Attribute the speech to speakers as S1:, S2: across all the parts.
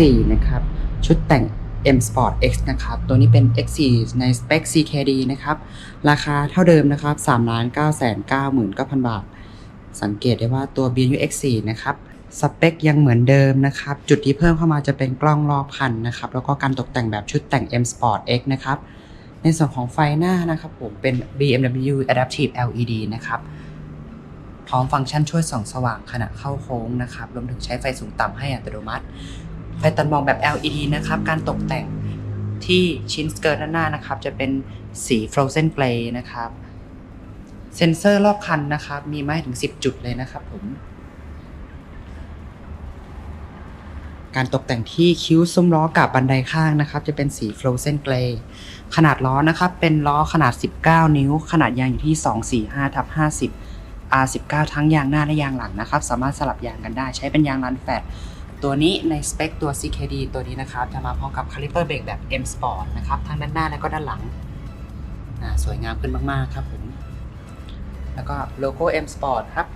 S1: X4 นะครับ ชุดแต่ง M Sport X นะครับ ตัวนี้เป็น X4 ในสเปค CKD นะครับ ราคาเท่าเดิมนะครับ3 9 9 9 9 0 0บาท สังเกตได้ว่าตัว BMW X4 นะครับ สเปคยังเหมือนเดิมนะครับ จุดที่เพิ่มเข้ามาจะเป็นกล้องรอบคันนะครับ แล้วก็การตกแต่งแบบชุดแต่ง M Sport X นะครับ ในส่วนของไฟหน้านะครับผมเป็น BMW Adaptive LED นะครับพร้อมฟังก์ชันช่วยส่องสว่างขณะเข้าโค้งนะครับ รวมถึงใช้ไฟสูงต่ำให้อัตโนมัติ ไฟตัดหมอกแบบ LED นะครับ การตกแต่งที่ชิ้นสเกิร์ตด้านหน้านะครับ จะเป็นสี Frozen Grey นะครับ เซ็นเซอร์รอบคันนะครับ มีมาให้ถึง 10 จุดเลยนะครับผม การตกแต่งที่คิ้วซุ้มล้อกับบันไดข้างนะครับ จะเป็นสี Frozen Grey ขนาดล้อนะครับ เป็นล้อขนาด 19 นิ้ว ขนาดยางอยู่ที่ 245ทับ50 R19 ทั้งยางหน้าและยางหลังนะครับ สามารถสลับยางกันได้ ใช้เป็นยางรันแฟต ตัวนี้ในสเปคตัว CKD ตัวนี้นะครับ จะมาพร้อมกับคาลิเปอร์เบรกแบบ M Sport นะครับ ทั้งด้านหน้าและก็ด้านหลัง สวยงามขึ้นมาก ๆ ครับผม แล้วก็โลโก้ M Sport ครับ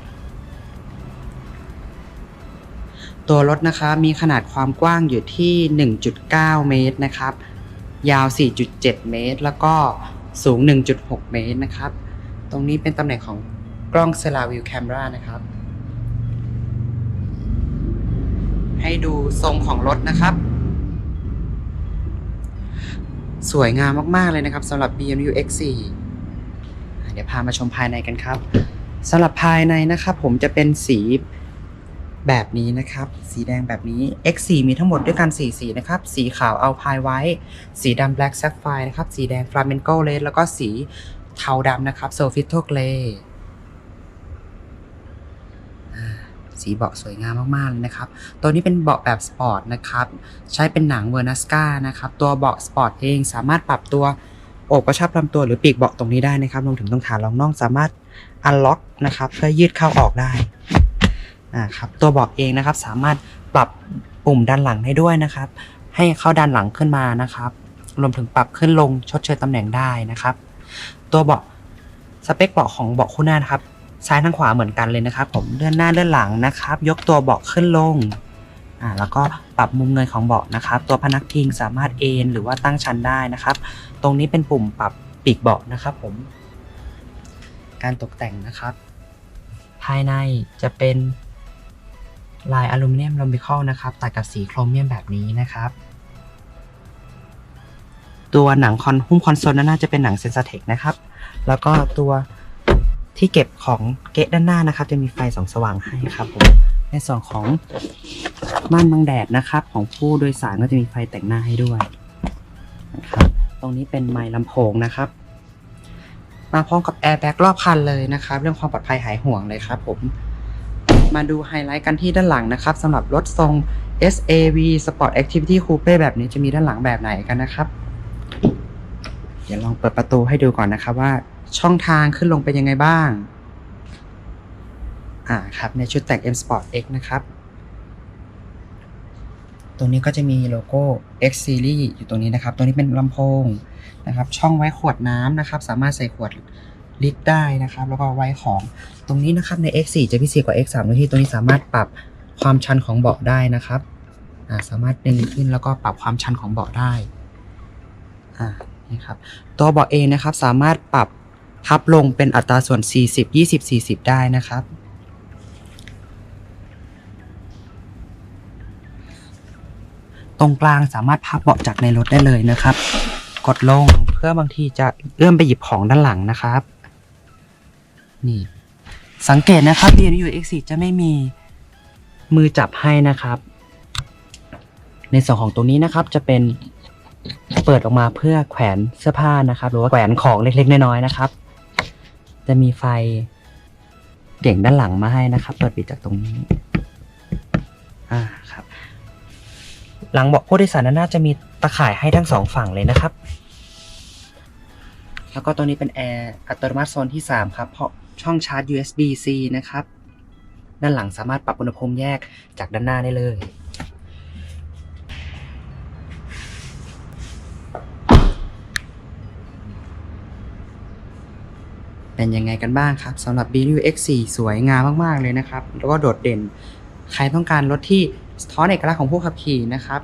S1: ตัวรถนะคะมีขนาดความกว้างอยู่ที่ 1.9 เมตรนะครับ ยาว 4.7 เมตร แล้วก็สูง 1.6 เมตรนะครับ ตรงนี้เป็นตำแหน่งของกล้อง s e l a r View Camera นะครับ ให้ดูทรงของรถนะครับ สวยงามมาก ๆ เลยนะครับสำหรับ BMW X4 เดี๋ยวพามาชมภายในกันครับสำหรับภายในนะครับผมจะเป็นสีแบบนี้นะครับ สีแดงแบบนี้ X4 มีทั้งหมดด้วยกัน 4 สีนะครับ สีขาว Alpine White สีดำ Black Sapphire นะครับ สีแดง Flamenco Red แล้วก็สีเทาดำนะครับ Soffito Grey อ่า สีเบาะสวยงามมากๆเลยนะครับ ตัวนี้เป็นเบาะแบบสปอร์ตนะครับ ใช้เป็นหนังเวอร์นัสกานะครับ ตัวเบาะสปอร์ตเองสามารถปรับตัวโอบกระชับลำตัวหรือปีกเบาะตรงนี้ได้นะครับ รวมถึงตรงฐานรองน่องสามารถอันล็อกนะครับ เพื่อยืดเข้าออกได้อ่าครับ ตัวเบาะเองนะครับสามารถปรับปุ่มด้านหลังให้ด้วยนะครับ ให้เข้าด้านหลังขึ้นมานะครับ รวมถึงปรับขึ้นลงชดเชยตำแหน่งได้นะครับ ตัวเบาะสเปคเบาะของเบาะคู่หน้านะครับ ซ้ายทั้งขวาเหมือนกันเลยนะครับ ผมเลื่อนหน้าเลื่อนหลังนะครับ ยกตัวเบาะขึ้นลงอ่าแล้วก็ปรับมุมเงยของเบาะนะครับ ตัวพนักพิงสามารถเอนหรือว่าตั้งชันได้นะครับ ตรงนี้เป็นปุ่มปรับปีกเบาะนะครับ ผม การตกแต่งนะครับ ภายในจะเป็นลายอลูมิเนียมลอมบิคอลนะครับตัดกับสีโครเมียมแบบนี้นะครับ ตัวหนังคอนหุ้มคอนโซลนหน้าจะเป็นหนังเซนซเทคนะครับ แล้วก็ตัว ที่เก็บของเกะด้านหน้านะครับ จะมีไฟส่องสว่างให้ครับผมในส่วนของม่านบังแดดนะครับ ของผู้โดยสารก็จะมีไฟแต่งหน้าให้ด้วยนะครับตรงนี้เป็นไมค์ลำโพงนะครับ มาพร้อมกับแอร์แบ็กรอบคันเลยนะครับ เรื่องความปลอดภัยหายห่วงเลยครับผมมาดูไฮไลท์กันที่ด้านหลังนะครับสำหรับรถทรง SAV Sport Activity Coupe แบบนี้จะมีด้านหลังแบบไหนกันนะครับ เดี๋ยวลองเปิดประตูให้ดูก่อนนะครับว่า ช่องทางขึ้นลงเป็นยังไงบ้าง อ่าครับ ในชุดแต่ง M Sport X นะครับตรงนี้ก็จะมีโลโก้ X Series อยู่ตรงนี้นะครับตรงนี้เป็นลำโพงนะครับ ช่องไว้ขวดน้ำนะครับ สามารถใส่ขวดลิตรได้นะครับ แล้วก็ไว้ของ ตรงนี้นะครับใน X4 จะพิเศษกว่า X3 ตรงที่ตรงนี้สามารถปรับความชันของเบาะได้นะครับอ่าสามารถดึงขึ้นแล้วก็ปรับความชันของเบาะได้อ่านี่ครับ ตัวเบาะเองนะครับสามารถปรับ พับลงเป็นอัตราส่วน 40 20 40 ได้นะครับ ตรงกลางสามารถพับเบาะจากในรถได้เลยนะครับ กดลงเพื่อบางทีจะเอื้อมไปหยิบของด้านหลังนะครับ นี่ สังเกตนะครับ BMW X4 จะไม่มีมือจับให้นะครับ ในส่วนของตรงนี้นะครับจะเป็นเปิดออกมาเพื่อแขวนเสื้อผ้านะครับ หรือว่าแขวนของเล็กๆ น้อยๆนะครับ จะมีไฟเด่งด้านหลังมาให้นะครับ เปิดปิดจากตรงนี้ อ่าครับ หลังเบาะผู้โดยสารด้านหน้าจะมีตะข่ายให้ทั้งสองฝั่งเลยนะครับ แล้วก็ตัวนี้เป็นแอร์อัตโนมัติโซนที่ 3 ครับ เพราะช่องชาร์จ USB-C นะครับ ด้านหลังสามารถปรับอุณหภูมิแยกจากด้านหน้าได้เลย เป็นยังไงกันบ้างครับสำหรับ BMW X4 สวยงามมากๆเลยนะครับ แล้วก็โดดเด่น ใครต้องการรถที่สะท้อนเอกลักษณ์ของผู้ขับขี่นะครับ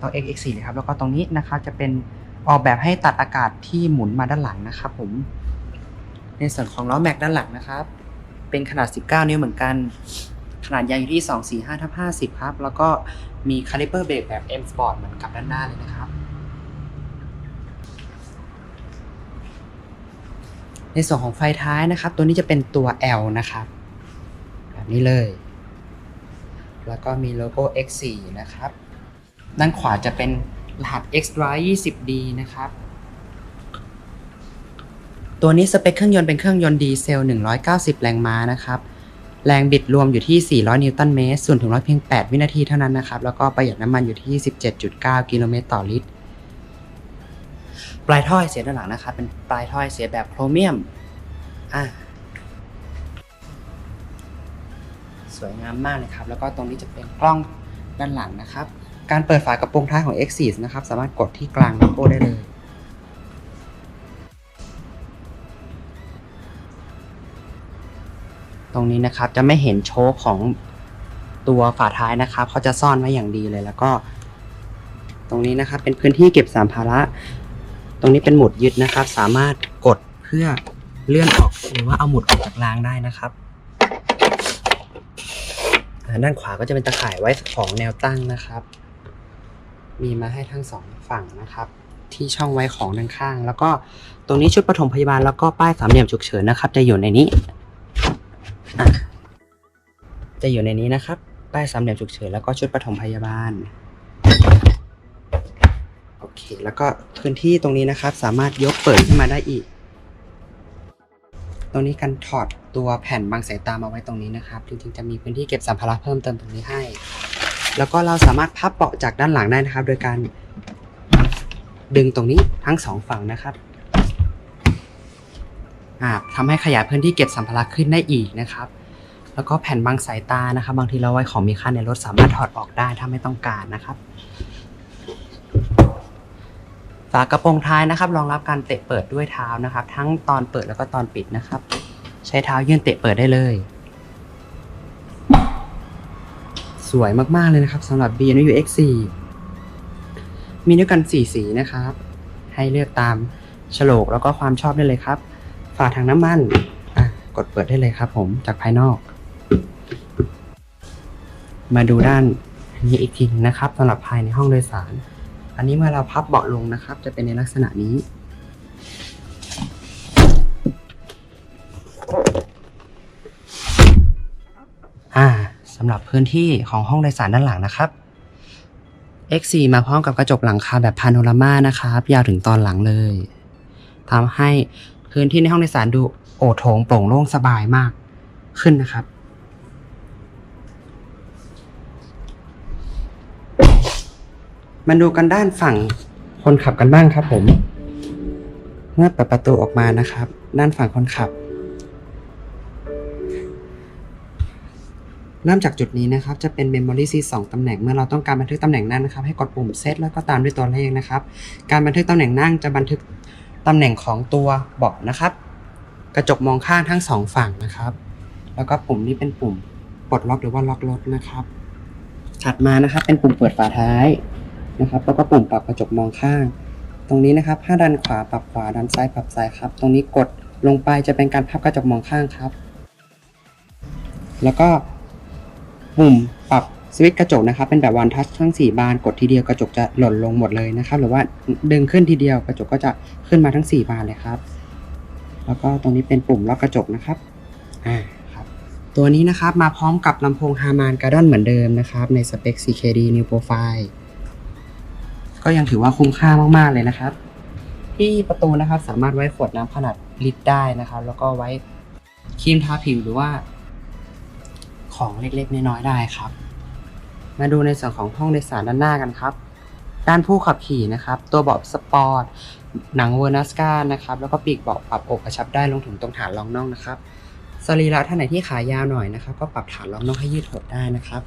S1: ตัว X4 เลยครับ แล้วก็ตรงนี้นะครับจะเป็นออกแบบให้ตัดอากาศที่หมุนมาด้านหลังนะครับผม ในส่วนของล้อแม็กด้านหลังนะครับ เป็นขนาด 19 นิ้วเหมือนกัน ขนาดยางอยู่ที่ 245ทับ50 ครับ แล้วก็มีคาลิเปอร์เบรกแบบ M Sport เหมือนกับด้านหน้าเลยนะครับ ในส่วนของไฟท้ายนะครับ ตัวนี้จะเป็นตัว L นะครับ แบบนี้เลย แล้วก็มีโลโก้ X4 นะครับ ด้านขวาจะเป็นรหัส X120D นะครับ ตัวนี้สเปคเครื่องยนต์เป็นเครื่องยนต์ดีเซล 190 แรงม้านะครับ แรงบิดรวมอยู่ที่ 400 นิวตันเมตรส่วนถึงร้อยเพียง 8 วินาทีเท่านั้นนะครับ แล้วก็ประหยัดน้ำมันอยู่ที่ 17.9 กิโลเมตรต่อลิตร ปลายท่อไอเสียด้านหลังนะครับ เป็นปลายท่อไอเสียแบบโครเมียม อะสวยงามมากเลยครับ แล้วก็ตรงนี้จะเป็นกล้องด้านหลังนะครับ การเปิดฝากระโปรงท้ายของ X4 นะครับ สามารถกดที่กลางโลโก้ได้เลย ตรงนี้นะครับจะไม่เห็นโชคของตัวฝาท้ายนะครับเขาจะซ่อนไว้อย่างดีเลยแล้วก็ ตรงนี้นะครับเป็นพื้นที่เก็บสัมภาระ ตรงนี้เป็นหมุดยึดนะครับ สามารถกดเพื่อเลื่อนออกหรือว่าเอาหมุดออกจากรางได้นะครับด้านขวาก็จะเป็นตะข่ายไว้ของแนวตั้งนะครับ มีมาให้ทั้งสองฝั่งนะครับ ที่ช่องไว้ของด้านข้าง แล้วก็ตรงนี้ชุดปฐมพยาบาลแล้วก็ป้ายสามเหลี่ยมฉุกเฉินนะครับ จะอยู่ในนี้ะจะอยู่ในนี้นะครับ ป้ายสามเหลี่ยมฉุกเฉินแล้วก็ชุดปฐมพยาบาล เค แล้วก็พื้นที่ตรงนี้นะครับ สามารถยกเปิดขึ้นมาได้อีก ตรงนี้การถอดตัวแผ่นบังสายตามาไว้ตรงนี้นะครับ จริงๆจะมีพื้นที่เก็บสัมภาระเพิ่มเติมตรงนี้ให้ แล้วก็เราสามารถพับเบาะจากด้านหลังได้นะครับ โดยการดึงตรงนี้ทั้งสองฝั่งนะครับอ่าทำให้ขยายพื้นที่เก็บสัมภาระขึ้นได้อีกนะครับ แล้วก็แผ่นบังสายตานะครับ บางทีเราไว้ของมีค่าในรถสามารถถอดออกได้ถ้าไม่ต้องการนะครับ ฝากระโปรงท้ายนะครับ รองรับการเตะเปิดด้วยเท้านะครับ ทั้งตอนเปิดแล้วก็ตอนปิดนะครับ ใช้เท้ายื่นเตะเปิดได้เลย สวยมากๆเลยนะครับสำหรับ BMW X4 มีด้วยกัน 4 สีนะครับ ให้เลือกตามโฉลกแล้วก็ความชอบได้เลยครับ ฝาถังน้ำมันกดเปิดได้เลยครับ ผมจากภายนอก มาดูด้านนี้อีกทีนะครับสำหรับภายในห้องโดยสาร อันนี้เมื่อเราพับเบาะลงนะครับ จะเป็นในลักษณะนี้ อ่าสำหรับพื้นที่ของห้องโดยสารด้านหลังนะครับ X4 มาพร้อมกับกระจกหลังคาแบบพาโนรามานะครับ ยาวถึงตอนหลังเลยทำให้พื้นที่ในห้องโดยสารดูโอโถงโปร่งโล่งสบายมากขึ้นนะครับ มาดูกันด้านฝั่งคนขับกันบ้างครับผม เมื่อเปิดประตูออกมานะครับ ด้านฝั่งคนขับ เริ่มจากจุดนี้นะครับ จะเป็น Memory Seat 2ตำแหน่ง เมื่อเราต้องการบันทึกตำแหน่งนั่งนะครับ ให้กดปุ่ม Set แล้วก็ตามด้วยตัวเลขนะครับ การบันทึกตำแหน่งนั่งจะบันทึกตำแหน่งของตัวเบาะนะครับ กระจกมองข้างทั้งสองฝั่งนะครับ แล้วก็ปุ่มนี้เป็นปุ่มปลดล็อกหรือว่าล็อกรถนะครับ ถัดมานะครับเป็นปุ่มเปิดฝาท้าย นะครับ แล้วก็ปุ่มปรับกระจกมองข้าง ตรงนี้นะครับถ้าดันขวาปรับขวาดันซ้ายปรับซ้ายครับ ตรงนี้กดลงไปจะเป็นการพับกระจกมองข้างครับ แล้วก็ปุ่มปรับสวิตช์กระจกนะครับ เป็นแบบวันทัชทั้ง 4 บานกดทีเดียวกระจกจะหล่นลงหมดเลยนะครับ หรือว่าดึงขึ้นทีเดียวกระจกก็จะขึ้นมาทั้ง 4 บานเลยครับ แล้วก็ตรงนี้เป็นปุ่มล็อกกระจกนะครับอ่าครับ ตัวนี้นะครับมาพร้อมกับลำโพงฮามานการ์ดอนเหมือนเดิมนะครับ ในสเปค CKD New Profile ก็ยังถือว่าคุ้มค่ามากๆเลยนะครับ ที่ประตูนะครับสามารถไว้ขวดน้ำขนาดลิตรได้นะครับ แล้วก็ไว้ครีมทาผิวหรือว่า ของเล็กๆน้อยๆได้ครับ มาดูในส่วนของห้องโดยสารด้านหน้ากันครับ ด้านผู้ขับขี่นะครับ ตัวเบาะสปอร์ตหนังเวอร์นัสกานะครับ แล้วก็ปีกเบาะปรับอกกระชับได้ลงถึงตรงฐานรองน่องนะครับสรีระท่านไหนที่ขายาวหน่อยนะครับ ก็ปรับฐานรองน่องให้ยืดหดได้นะครับ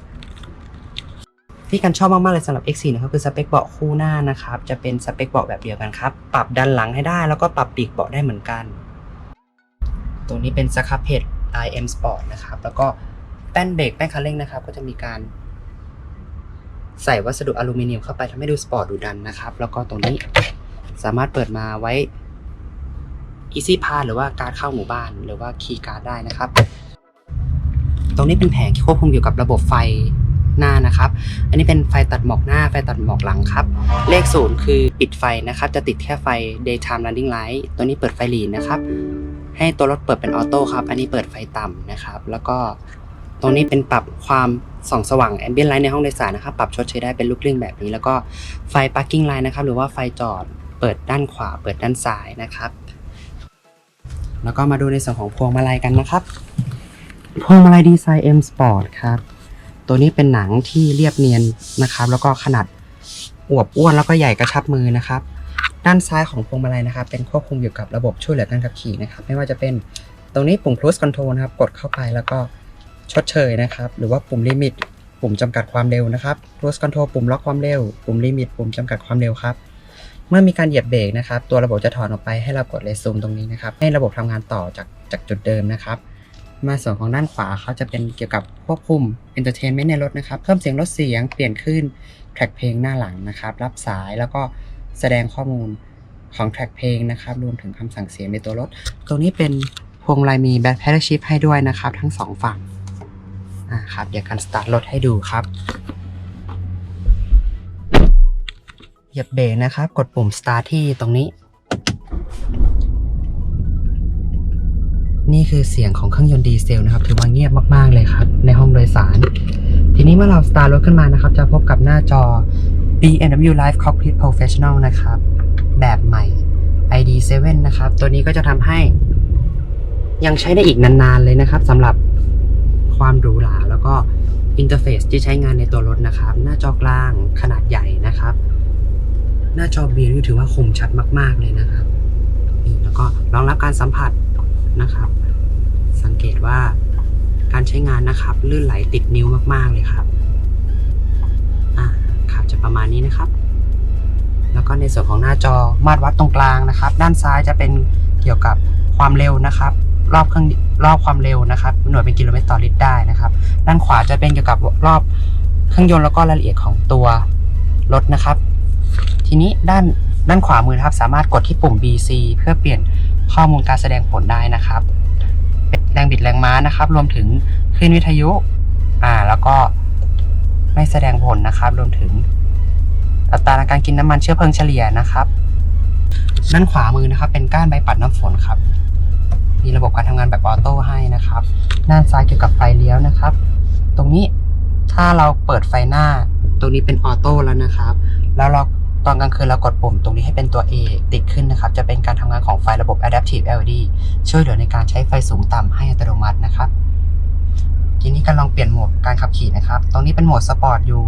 S1: ที่กันชอบมากๆเลยสำหรับ X4 นะครับคือสเปคเบาะคู่หน้านะครับจะเป็นสเปคเบาะแบบเดียวกันครับปรับดันหลังให้ได้ แล้วก็ปรับปีกเบาะได้เหมือนกันตรงนี้เป็นสครับเพจ IM Sport นะครับแล้วก็แป้นเบรกแป้นคันเร่งนะครับ ก็จะมีการใส่วัสดุอลูมิเนียมเข้าไปทำให้ดูสปอร์ตดูดันนะครับ แล้วก็ตรงนี้สามารถเปิดมาไว้ Easy Pass หรือว่าการเข้าหมู่บ้านหรือว่าคีย์การ์ดได้นะครับ ตรงนี้เป็นแผงที่ควบคุมเกี่ยวกับระบบไฟ หน้านะครับ อันนี้เป็นไฟตัดหมอกหน้า ไฟตัดหมอกหลังครับ เลขศูนย์คือปิดไฟนะครับ จะติดแค่ไฟ daytime running light ตัวนี้เปิดไฟหลีนนะครับ ให้ตัวรถเปิดเป็นออโต้ครับ อันนี้เปิดไฟต่ำนะครับ แล้วก็ตรงนี้เป็นปรับความส่องสว่าง ambient light ในห้องโดยสารนะครับ ปรับชดเชยได้เป็นลูกเล่องแบบนี้ แล้วก็ไฟ parking light นะครับ หรือว่าไฟจอด เปิดด้านขวา เปิดด้านซ้ายนะครับ แล้วก็มาดูในส่วนของพวงมาลัยกันนะครับ พวงมาลัยดีไซน์ M Sport ครับ ตัวนี้เป็นหนังที่เรียบเนียนนะครับ แล้วก็ขนาดอวบอ้วนแล้วก็ใหญ่กระชับมือนะครับ ด้านซ้ายของพวงมาลัยนะครับ เป็นควบคุมเกี่ยวกับระบบช่วยเหลือการขับขี่นะครับ ไม่ว่าจะเป็นตรงนี้ปุ่ม cruise control นะครับ กดเข้าไปแล้วก็ชดเชยนะครับ หรือว่าปุ่มลิมิต ปุ่มจำกัดความเร็วนะครับ cruise control ปุ่มล็อกความเร็ว ปุ่มลิมิต ปุ่มจำกัดความเร็วครับ เมื่อมีการเหยียบเบรกนะครับ ตัวระบบจะถอนออกไปให้เรากดเลซูมตรงนี้นะครับ ให้ระบบทำงานต่อจากจากจุดเดิมนะครับ มาส่วนของด้านขวาเขาจะเป็นเกี่ยวกับควบคุม Entertainment ในรถนะครับ เพิ่มเสียงลดเสียงเปลี่ยนขึ้นแทร็กเพลงหน้าหลังนะครับ รับสายแล้วก็แสดงข้อมูลของแทร็กเพลงนะครับ รวมถึงคำสั่งเสียงในตัวรถ ตรงนี้เป็นพวงมาลัยมีแบตแพดชิพให้ด้วยนะครับ ทั้งสองฝั่งอ่าครับ เดี๋ยวการสตาร์ทรถให้ดูครับเหยียบเบรกนะครับ กดปุ่ม start ที่ตรงนี้ คือเสียงของเครื่องยนต์ดีเซลนะครับถือว่าเงียบมากๆเลยครับ ในห้องโดยสาร ทีนี้เมื่อเราสตาร์ทรถขึ้นมานะครับ จะพบกับหน้าจอ BMW Live Cockpit Professional นะครับ แบบใหม่ ID7 นะครับ ตัวนี้ก็จะทำให้ยังใช้ได้อีกนานๆเลยนะครับสำหรับความหรูหราแล้วก็อินเทอร์เฟซที่ใช้งานในตัวรถนะครับ หน้าจอกลางขนาดใหญ่นะครับ หน้าจอบีนี่ถือว่าคมชัดมาก ๆเลยนะครับนี่แล้วก็รองรับการสัมผัสนะครับ สังเกตว่าการใช้งานนะครับ ลื่นไหลติดนิ้วมากๆเลยครับอ่าครับจะประมาณนี้นะครับ แล้วก็ในส่วนของหน้าจอมาตรวัดตรงกลางนะครับ ด้านซ้ายจะเป็นเกี่ยวกับความเร็วนะครับ รอบเครื่องรอบความเร็วนะครับ หน่วยเป็นกิโลเมตรต่อลิตรได้นะครับ ด้านขวาจะเป็นเกี่ยวกับรอบเครื่องยนต์แล้วก็รายละเอียดของตัวรถนะครับ ทีนี้ด้านด้านขวามือครับ สามารถกดที่ปุ่ม BC เพื่อเปลี่ยนข้อมูลการแสดงผลได้นะครับ แรงบิดแรงม้านะครับ รวมถึงคลื่นวิทยุ อ่า แล้วก็ไม่แสดงผลนะครับ รวมถึงอัตราการกินน้ำมันเชื้อเพลิงเฉลี่ยนะครับด้านขวามือนะครับ เป็นก้านใบปัดน้ำฝนครับ มีระบบการทำงานแบบออโต้ให้นะครับ ด้านซ้ายเกี่ยวกับไฟเลี้ยวนะครับ ตรงนี้ถ้าเราเปิดไฟหน้า ตรงนี้เป็นออโต้แล้วนะครับ แล้วเรา ตอนกลางคืนเรากดปุ่มตรงนี้ให้เป็นตัว A ติดขึ้นนะครับ จะเป็นการทำงานของไฟระบบ Adaptive LED ช่วยเหลือในการใช้ไฟสูงต่ำให้อัตโนมัตินะครับ ทีนี้การลองเปลี่ยนโหมดการขับขี่นะครับ ตรงนี้เป็นโหมดสปอร์ตอยู่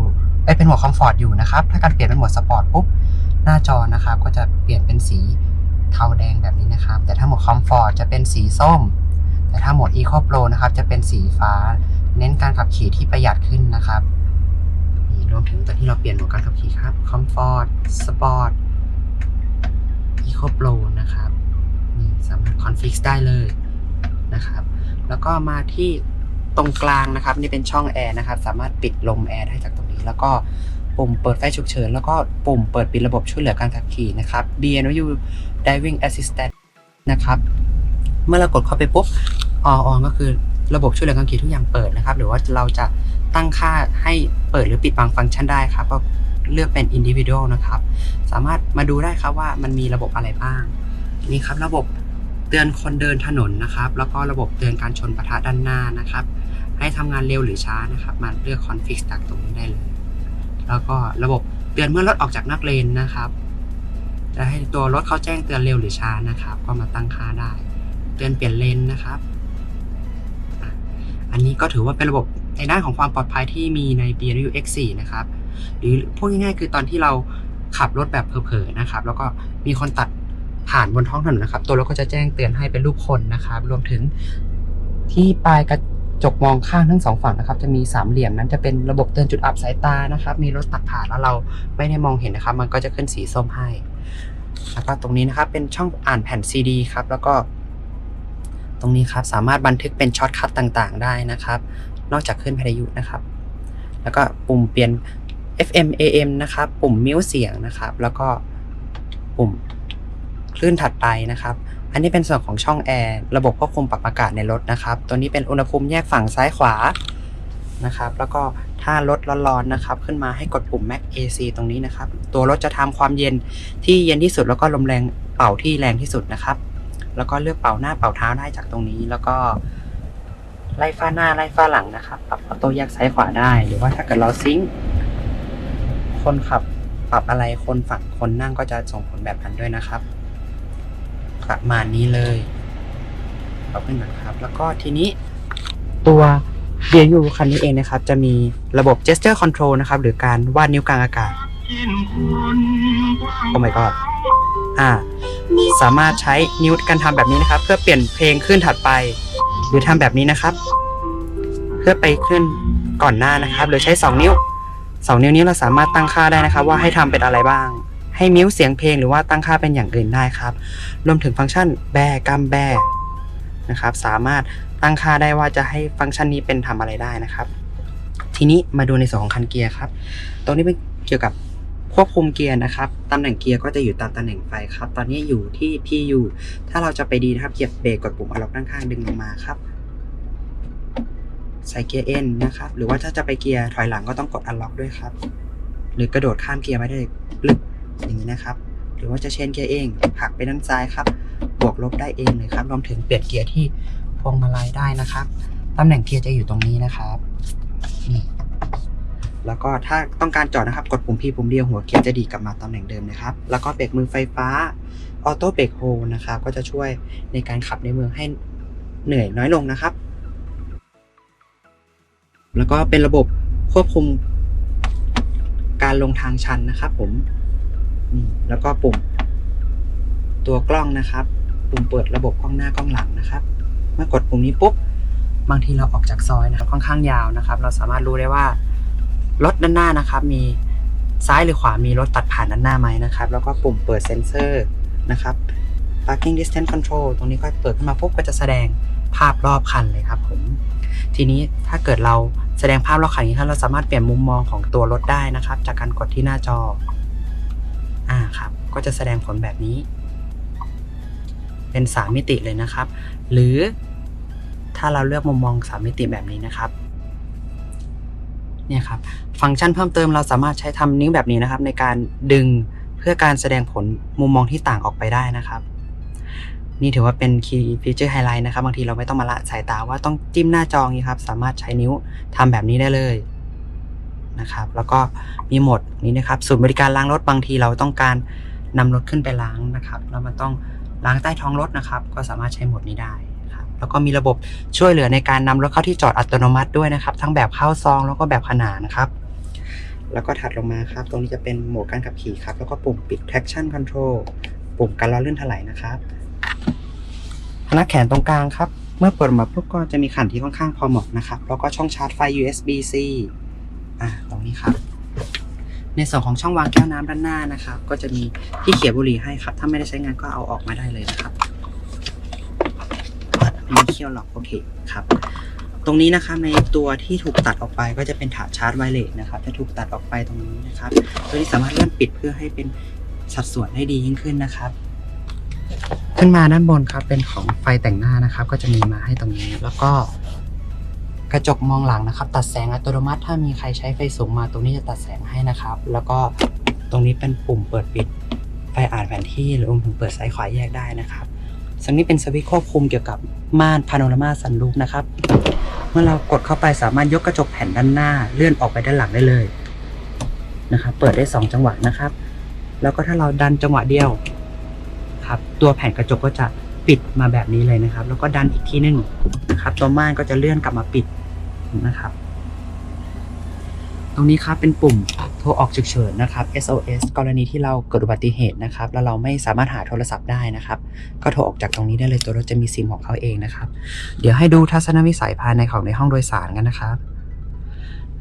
S1: เอ้ยเป็นโหมดคอมฟอร์ตอยู่นะครับ ถ้าการเปลี่ยนเป็นโหมดสปอร์ตปุ๊บ หน้าจอนะครับ ก็จะเปลี่ยนเป็นสีเทาแดงแบบนี้นะครับ แต่ถ้าโหมดคอมฟอร์ตจะเป็นสีส้ม แต่ถ้าโหมด Eco Pro นะครับ จะเป็นสีฟ้า เน้นการขับขี่ที่ประหยัดขึ้นนะครับ รวมถึงตอนที่เราเปลี่ยนโหมดการขับขี่ครับ Comfort Sport Eco Pro นะครับนี่สามารถคอนฟิกได้เลยนะครับ แล้วก็มาที่ตรงกลางนะครับ นี่เป็นช่องแอร์นะครับ สามารถปิดลมแอร์ได้จากตรงนี้ แล้วก็ปุ่มเปิดไฟฉุกเฉิน แล้วก็ปุ่มเปิดปิดระบบช่วยเหลือการขับขี่นะครับ BMW Driving Assistant นะครับ เมื่อเรากดเข้าไปปุ๊บออนก็คือระบบช่วยเหลือการขี่ทุกอย่างเปิดนะครับ หรือว่าเราจะ ตั้งค่าให้เปิดหรือปิดบางฟังก์ชันได้ครับก็เลือกเป็น individual นะครับ สามารถมาดูได้ครับว่ามันมีระบบอะไรบ้างนี่ครับระบบเตือนคนเดินถนนนะครับ แล้วก็ระบบเตือนการชนประทะด้านหน้านะครับ ให้ทำงานเร็วหรือช้านะครับ มาเลือกคอนฟิกจากตรงนี้ได้เลย แล้วก็ระบบเตือนเมื่อรถออกจากนักเลนนะครับ จะให้ตัวรถเขาแจ้งเตือนเร็วหรือช้านะครับ ก็มาตั้งค่าได้ เตือนเปลี่ยนเลนนะครับ อันนี้ก็ถือว่าเป็นระบบ ในด้านของความปลอดภัยที่มีใน BMW X4 นะครับ หรือพูดง่ายๆ คือตอนที่เราขับรถแบบเผลอๆนะครับ แล้วก็มีคนตัดผ่านบนท้องถนนนะครับ ตัวรถก็จะแจ้งเตือนให้เป็นรูปคนนะครับ รวมถึงที่ปลายกระจกมองข้างทั้งสองฝั่งนะครับ จะมีสามเหลี่ยมนั้นจะเป็นระบบเตือนจุดอับสายตานะครับ มีรถตัดผ่านแล้วเราไม่ได้มองเห็นนะครับ มันก็จะขึ้นสีส้มให้แล้วก็ตรงนี้นะครับเป็นช่องอ่านแผ่นซีดีครับ แล้วก็ ตรงนี้ครับสามารถบันทึกเป็นช็อตคัทต่างๆ ได้นะครับ นอกจากขึ้นวิทยุนะครับ แล้วก็ปุ่มเปลี่ยน FM AM นะครับ ปุ่มมิวเสียงนะครับ แล้วก็ปุ่มคลื่นถัดไปนะครับ อันนี้เป็นส่วนของช่องแอร์ระบบควบคุมปรับอากาศในรถนะครับ ตัวนี้เป็นอุณหภูมิแยกฝั่งซ้ายขวานะครับ แล้วก็ถ้ารถร้อนๆนะครับ ขึ้นมาให้กดปุ่ม Max AC ตรงนี้นะครับ ตัวรถจะทำความเย็นที่เย็นที่สุด แล้วก็ลมแรงเป่าที่แรงที่สุดนะครับ แล้วก็เลือกเป่าหน้าเป่าเท้าได้จากตรงนี้ แล้วก็ ไล่ฝ้าหน้าไล่ฝ้าหลังนะครับปรับออโต้แยกซ้ายขวาได้หรือว่าถ้าเกิดเราซิงค์คนขับปรับอะไรคนฝั่งคนนั่งก็จะส่งผลแบบนั้นด้วยนะครับประมาณนี้เลยเอาขึ้นนะครับ แล้วก็ทีนี้ตัว b ียยูคันนี้เองนะครับ จะมีระบบ gesture control นะครับ หรือการวาดนิ้วกลางอากาศโอ้ my god อ่า สามารถใช้นิ้วการทำแบบนี้นะครับ เพื่อเปลี่ยนเพลงขึ้นถัดไป หรือทำแบบนี้นะครับ เพื่อไปขึ้นก่อนหน้านะครับ หรือใช้ 2 นิ้ว 2 นิ้วนี้เราสามารถตั้งค่าได้นะครับ ว่าให้ทำเป็นอะไรบ้าง ให้มิวเสียงเพลงหรือว่าตั้งค่าเป็นอย่างอื่นได้ครับ รวมถึงฟังก์ชันแบกัมแบนะครับ สามารถตั้งค่าได้ว่าจะให้ฟังก์ชันนี้เป็นทำอะไรได้นะครับ ทีนี้มาดูในส่วนของคันเกียร์ครับ ตรงนี้เป็นเกี่ยวกับ ควบคุมเกียร์นะครับตำแหน่งเกียร์ก็จะอยู่ตามตำแหน่งไฟครับ ตอนนี้อยู่ที่ PU ถ้าเราจะไปดีนะครับเหยียบเบรกกดปุ่มอะล็อกด้านข้างดึงลงมาครับ ใส่เกียร์ N นะครับ หรือว่าถ้าจะไปเกียร์ถอยหลังก็ต้องกดอันล็อกด้วยครับ หรือกระโดดข้ามเกียร์ไม่ได้ปลึกอย่างนี้นะครับ หรือว่าจะเชนเกียร์เองผลักไปด้านซ้ายครับ บวกลบได้เองเลยครับ รวมถึงเปลี่ยนเกียร์ที่พวงมาลัยได้นะครับ ตำแหน่งเกียร์จะอยู่ตรงนี้นะครับนี่ แล้วก็ถ้าต้องการจอดนะครับ กดปุ่ม P ปุ่มเดียวหัวเกียร์จะดีกลับมาตำแหน่งเดิมนะครับ แล้วก็เบรกมือไฟฟ้าออโต้เบรกโฮนะครับ ก็จะช่วยในการขับในเมืองให้เหนื่อยน้อยลงนะครับ แล้วก็เป็นระบบควบคุมการลงทางชันนะครับ ผมนี่แล้วก็ปุ่ม ตัวกล้องนะครับ ปุ่มเปิดระบบกล้องหน้ากล้องหลังนะครับ เมื่อกดปุ่มนี้ปุ๊บบางทีเราออกจากซอยนะครับค่อนข้างยาวนะครับ เราสามารถรู้ได้ว่า รถด้านหน้านะครับ มีซ้ายหรือขวามีรถตัดผ่านด้านหน้าไหมนะครับ แล้วก็ปุ่มเปิดเซ็นเซอร์นะครับ parking distance control ตรงนี้ก็เปิดขึ้นมาปุ๊บก็จะแสดงภาพรอบคันเลยครับผม ทีนี้ถ้าเกิดเราแสดงภาพรอบคันนี้ครับเราสามารถเปลี่ยนมุมมองของตัวรถได้นะครับ จากการกดที่หน้าจอ อ่าครับ ก็จะแสดงผลแบบนี้ เป็นสามมิติเลยนะครับ หรือถ้าเราเลือกมุมมองสามมิติแบบนี้นะครับ เนี่ยครับฟังก์ชันเพิ่มเติมเราสามารถใช้ทำนิ้วแบบนี้นะครับ ในการดึงเพื่อการแสดงผลมุมมองที่ต่างออกไปได้นะครับ นี่ถือว่าเป็น key feature highlight นะครับ บางทีเราไม่ต้องมาละสายตาว่าต้องจิ้มหน้าจอย่างนี้ครับ สามารถใช้นิ้วทำแบบนี้ได้เลยนะครับ แล้วก็มีโหมดนี้นะครับศูนย์บริการล้างรถบางทีเราต้องการนำรถขึ้นไปล้างนะครับแล้วมันต้องล้างใต้ท้องรถนะครับ ก็สามารถใช้โหมดนี้ได้ แล้วก็มีระบบช่วยเหลือในการนำรถเข้าที่จอดอัตโนมัติด้วยนะครับ ทั้งแบบเข้าซองแล้วก็แบบขนานนะครับ แล้วก็ถัดลงมาครับ ตรงนี้จะเป็นโหมดการขับขี่ครับ แล้วก็ปุ่มปิด traction control ปุ่มการล้อเลื่อนถลายนะครับพนักแขนตรงกลางครับ เมื่อเปิดมาปุ๊บก็จะมีขันที่ค่อนข้างพอเหมาะนะครับ แล้วก็ช่องชาร์จไฟ USB-C อ่าตรงนี้ครับ ในส่วนของช่องวางแก้วน้ำด้านหน้านะครับ ก็จะมีที่เขียบบุหรี่ให้ครับ ถ้าไม่ได้ใช้งานก็เอาออกมาได้เลยนะครับ มีเคี่ยวล็อกโอเคครับ ตรงนี้นะครับในตัวที่ถูกตัดออกไปก็จะเป็นถาชาร์จไวเลสนะครับจะถูกตัดออกไปตรงนี้นะครับตัวนี้สามารถเลื่อนปิดเพื่อให้เป็นสัดส่วนให้ดียิ่งขึ้นนะครับขึ้นมาด้านบนครับเป็นของไฟแต่งหน้านะครับ ก็จะมีมาให้ตรงนี้แล้วก็กระจกมองหลังนะครับ ตัดแสงอัตโนมัติ ถ้ามีใครใช้ไฟสูงมาตรงนี้จะตัดแสงให้นะครับ แล้วก็ตรงนี้เป็นปุ่มเปิดปิดไฟอ่านแผนที่หรือรวมถึงเปิดซ้ายขวาแยกได้นะครับ ซึ่งนี้เป็นสวิตช์ควบคุมเกี่ยวกับม่านพาโนรามาซันรูฟนะครับ เมื่อเรากดเข้าไปสามารถยกกระจกแผ่นด้านหน้า เลื่อนออกไปด้านหลังได้เลยนะครับ เปิดได้ 2 จังหวะนะครับ แล้วก็ถ้าเราดันจังหวะเดียวครับ ตัวแผ่นกระจกก็จะปิดมาแบบนี้เลยนะครับ แล้วก็ดันอีกทีนึงนะครับ ตัวม่านก็จะเลื่อนกลับมาปิดนะครับ รงนี้ครับเป็นปุ่มโทรออกฉุกเฉินนะครับ SOS กรณีที่เราเกิดอุบัติเหตุนะครับ แล้วเราไม่สามารถหาโทรศัพท์ได้นะครับ ก็โทรออกจากตรงนี้ได้เลยตัวรถจะมีซิมของเขาเองนะครับ เดี๋ยวให้ดูทัศนวิสัยภายในของในห้องโดยสารกันนะครับ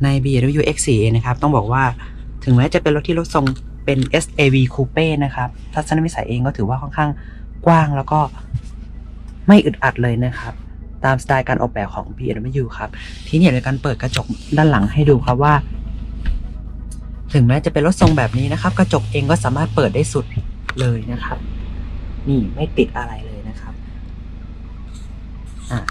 S1: ใน BMW X4 นะครับ ต้องบอกว่าถึงแม้จะเป็นรถที่รถทรงเป็น SAV Coupe นะครับ ทัศนวิสัยเองก็ถือว่าค่อนข้างกว้างแล้วก็ไม่อึดอัดเลยนะครับตามสไตล์การออกแบบของ BMW ครับ ทีนี้เดี๋ยวการเปิดกระจกด้านหลังให้ดูครับว่า ถึงแม้จะเป็นรถทรงแบบนี้นะครับ กระจกเองก็สามารถเปิดได้สุดเลยนะครับ นี่ไม่ติดอะไรเลยนะครับอะ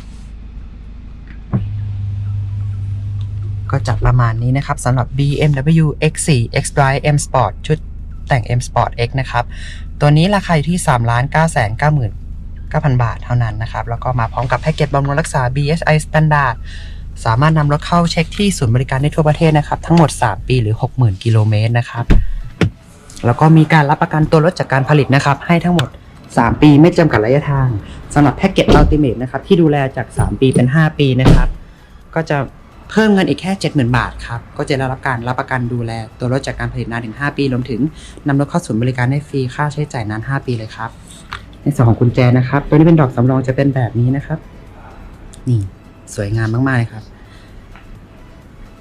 S1: ก็จะประมาณนี้นะครับสำหรับ BMW X4 X-Drive M Sport ชุดแต่ง M Sport X นะครับ ตัวนี้ราคาอยู่ที่ 3 9 9 9 9 9,000 บาทเท่านั้นนะครับ แล้วก็มาพร้อมกับแพ็กเกจบำรุงรักษา BSI Standard สามารถนำรถเข้าเช็คที่ศูนย์บริการได้ทั่วประเทศนะครับ ทั้งหมด 3 ปีหรือ 60,000 กิโลเมตรนะครับ แล้วก็มีการรับประกันตัวรถจากการผลิตนะครับ ให้ทั้งหมด 3 ปีไม่จำกัดระยะทางสำหรับแพ็กเกจ Ultimate นะครับที่ดูแลจาก 3 ปีเป็น 5 ปีนะครับ ก็จะเพิ่มเงินอีกแค่ 70,000 บาทครับ ก็จะได้รับการรับประกันดูแลตัวรถจากการผลิตนานถึง 5 ปีรวมถึงนำรถเข้าศูนย์บริการได้ฟรีค่าใช้จ่ายนาน 5 ปีเลยครับ ในส่วนของกุญแจนะครับ ตัวนี้เป็นดอกสำรองจะเป็นแบบนี้นะครับ นี่ สวยงามมากๆเลยครับ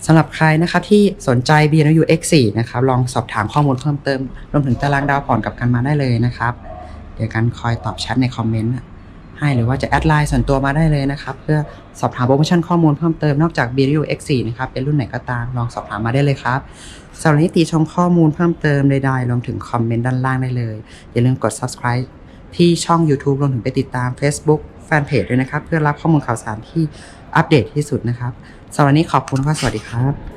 S1: สำหรับใครนะครับที่สนใจ BMW X4 นะครับ ลองสอบถามข้อมูลเพิ่มเติม รวมถึงตารางดาวผ่อนกับกันมาได้เลยนะครับ เดี๋ยวกันคอยตอบแชทในคอมเมนต์ให้หรือว่าจะแอดไลน์ส่วนตัวมาได้เลยนะครับ เพื่อสอบถามโปรโมชั่นข้อมูลเพิ่มเติมนอกจาก BMW X4 นะครับ เป็นรุ่นไหนก็ตามลองสอบถามมาได้เลยครับสำหรับนิติชมข้อมูลเพิ่มเติมใดๆรวมถึงคอมเมนต์ด้านล่างได้เลยอย่าลืมกด subscribe ที่ช่อง YouTube รวมถึงไปติดตาม Facebook Fanpage ด้วยนะครับ เพื่อรับข้อมูลข่าวสารที่ อัปเดตที่สุดนะครับสำหรับวันนี้ขอบคุณค่ะสวัสดีครับ